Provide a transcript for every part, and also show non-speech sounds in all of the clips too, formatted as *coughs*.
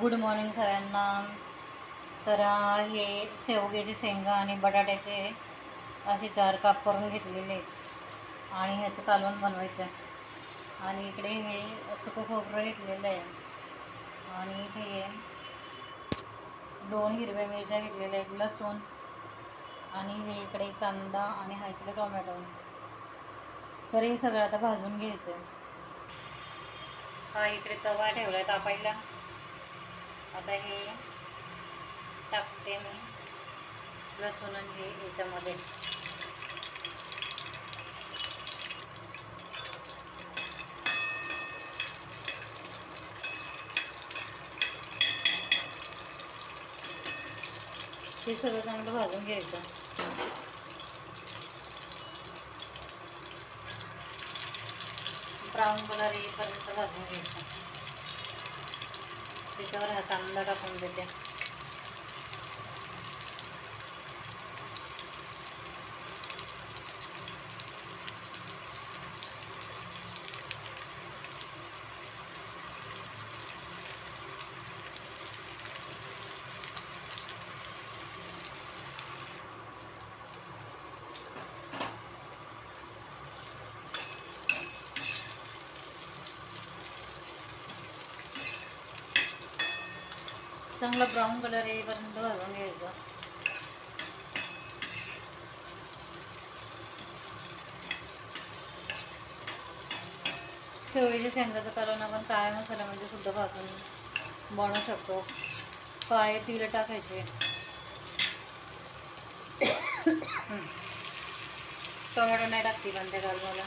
Good morning सगळ्यांना. तर हे शेवग्याचे शेंगा आणि बटाट्याचे असे चार काप करून घेतलेले आहेत. आणि ह्याचं कालवण बनवायचं आहे. आणि इकडे हे सुकं खोबरं घेतलेलं आहे. आणि इथे हे दोन हिरव्या मिरच्या घेतलेल्या आहेत लसूण आणि हे इकडे कांदा आणि हा इकडे टोमॅटो. तर हे सगळं आता भाजून घ्यायचं आहे. हा इकडे तवा ठेवला आहे तापायला. आता हे टाकते मी. लसूण हे याच्यामध्ये. हे सगळं चांगलं भाजून घ्यायचं. ब्राऊन कलर येईपर्यंत भाजून घ्यायचं. त्याच्यावर हा कांदा टाकून देते. चांगला ब्राऊन कलर येईपर्यंत भाजून घ्यायचं. शेवळीच्या शेंगाचं कालवण आपण काळ्या मसाल्यामध्ये सुद्धा भाजून बनवू शकतो. काळे तिळ टाकायचे. *coughs* टोमॅटो नाही टाकते पण त्या कालवाला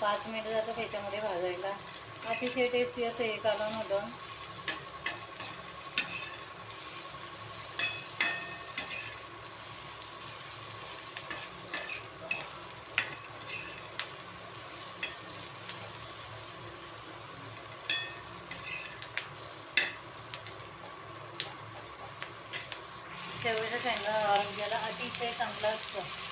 पाच मिनिट जातं त्याच्यामध्ये भाजायला. अतिशय टेस्टी असं हे कालवण होतं शेवग्याच्या शेंगा आरोग्याला अतिशय चांगलं असतं.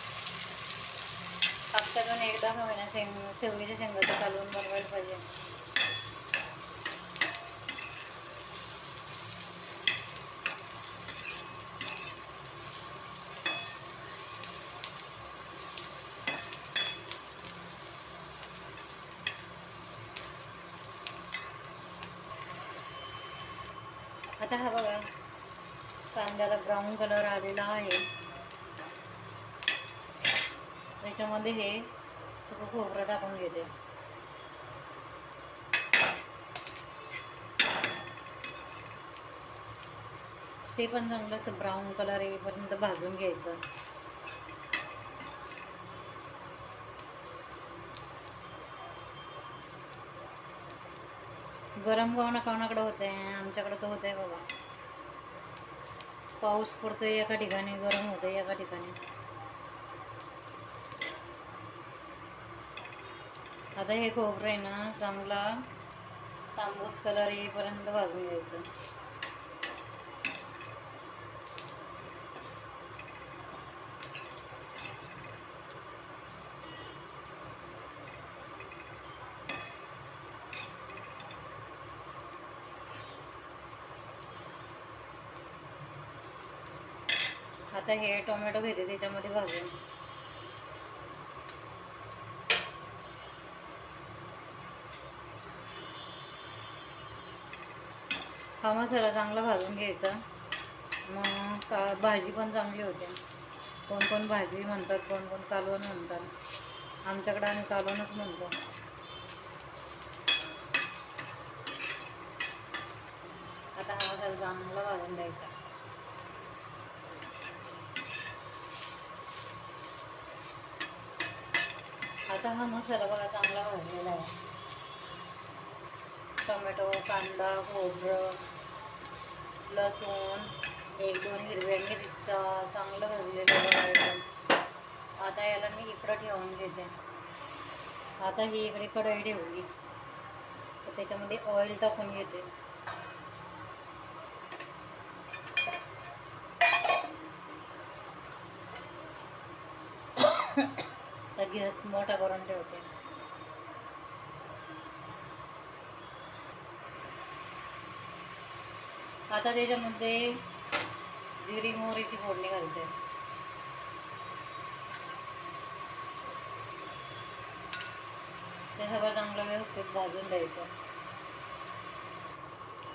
हप्त्यातून एकदा का होईना शेंग शेवग्याच्या शेंगाचं घालून बनवायला पाहिजे. आता हा बघा कांद्याला ब्राऊन कलर आलेला आहे. त्याच्यामध्ये हे सुकं खोबरं टाकून घेते. ते पण चांगलं असं ब्राऊन कलर येईपर्यंत भाजून घ्यायचं. गरम कोणा कोणाकडे होते आमच्याकडे तर होत आहे बाबा. पाऊस पडतोय एका ठिकाणी गरम होतंय एका ठिकाणी. आता हे खोबरं आहे ना चांगला तांबूस कलर येईपर्यंत भाजून घ्यायचं. आता हे टोमॅटो घेते त्याच्यामध्ये भाजून. हा मसाला चांगला भाजून घ्यायचा. मग का भाजी पण चांगली होते. कोण कोण भाजी म्हणतात कोण कोण कालवण म्हणतात. आमच्याकडे आम्ही कालवणच म्हणतो. आता हा मसाला चांगला भाजून द्यायचा आता हा मसाला बघा चांगला भाजलेला आहे. टोमॅटो कांदा खोबरं. लसूण एक दोन हिरव्या मिरच्या चांगलं भाजलेलं आयटम आता याला मी इकडं ठेवून घेते आता ही इकडे कढई ठेवली. तर त्याच्यामध्ये ऑइल टाकून घेते. *coughs* तर गॅस मोठा करून ठेवते. आता त्याच्यामध्ये जिरी मोहरीची फोडणी घालते. ते सगळं चांगलं व्यवस्थित भाजून द्यायचं.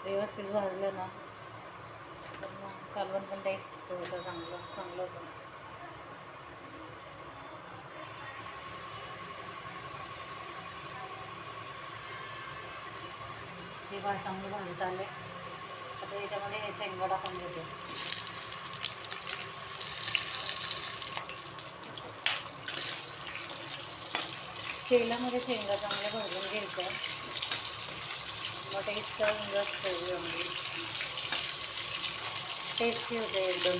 व्यवस्थित भाजलं ना तर मग कालवण पण टेस्ट होतं चांगलं चांगलं होतं. ते बा चांगलं भाजत आले आणि शेंगा टाकून घेते तेलामध्ये शेंगा चांगल्या भाजून घ्यायचं मग टेस्ट जास्त टेस्टी होते एकदम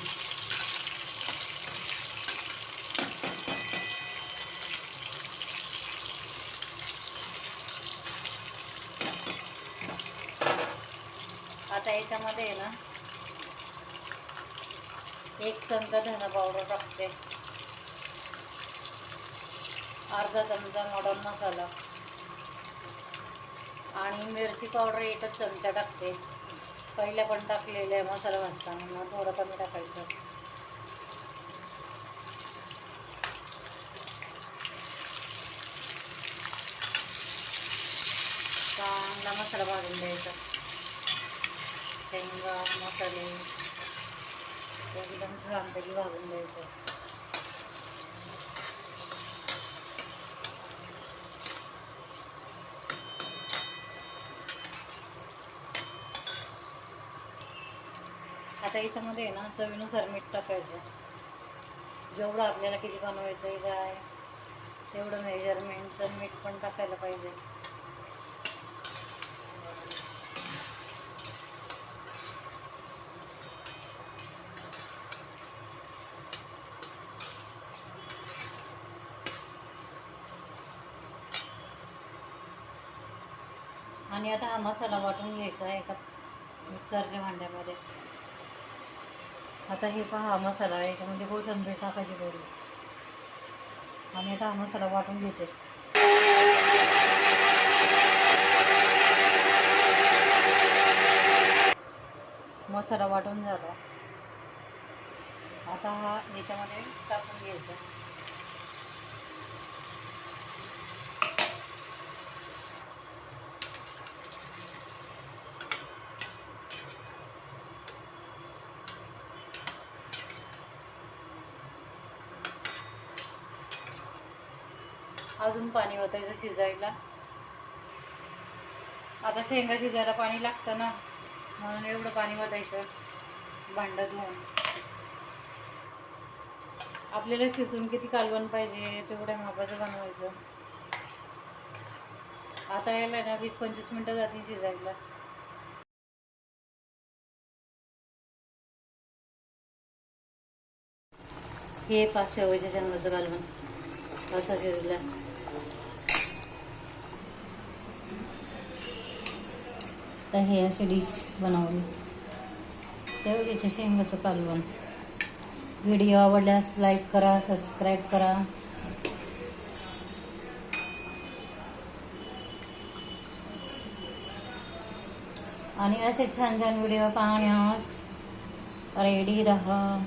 आता याच्यामध्ये आहे ना एक चमचा धना पावडर टाकते. अर्धा चमचा मॉडर्न मसाला. आणि मिरची पावडर एकच चमचा टाकते. पहिल्या पण टाकलेलं आहे मसाला भाजताना थोडं कमी टाकायचं. चांगला मसाला भाजून द्यायचा शेंगा मसाले. एकदम छानपैकी भाजून द्यायचं आता याच्यामध्ये आहे ना चवीनुसार मीठ टाकायचं. जेवढं आपल्याला किती बनवायचं आहे काय तेवढं मेजरमेंटचं मीठ पण टाकायला पाहिजे. आणि आता हा मसाला वाटून घ्यायचा आहे एका मिक्सरच्या भांड्यामध्ये. आता हे पहा हा मसाला याच्यामध्ये कोथंबीर टाकायची थोडी. आणि आता हा मसाला वाटून घेते. मसाला वाटून झाला. आता हा याच्यामध्ये टाकून घ्यायचा. अजून पाणी ओतायचं शिजायला. आता शेंगा शिजायला पाणी लागतं ना म्हणून एवढं पाणी ओतायचं भांडं धुवून आपल्याला शिजून किती कालवण पाहिजे तेवढ्या मापाचं बनवायचं. आता यायला ना वीस पंचवीस मिनटं जातील शिजायला. हे पाच शेवयाच्या शेंगाचं कालवण. असं शिजलं. तर हे अशी डिश बनवली. तेवढ्याचे शेंगाचं कालवण. व्हिडिओ आवडल्यास लाईक करा सबस्क्राईब करा. आणि असे छान छान व्हिडिओ पाहण्यास रेडी राहा.